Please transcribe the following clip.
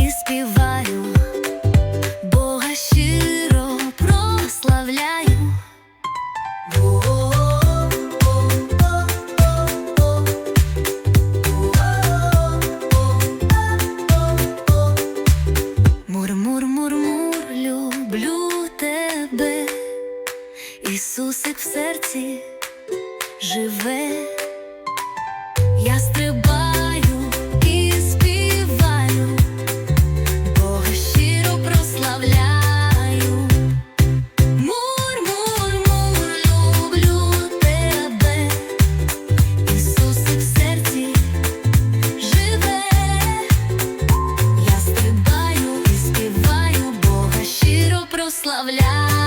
І співаю, Бога щиро прославляю. Мур-мур-мур-мур, люблю тебе, Ісусик в серці живе. Я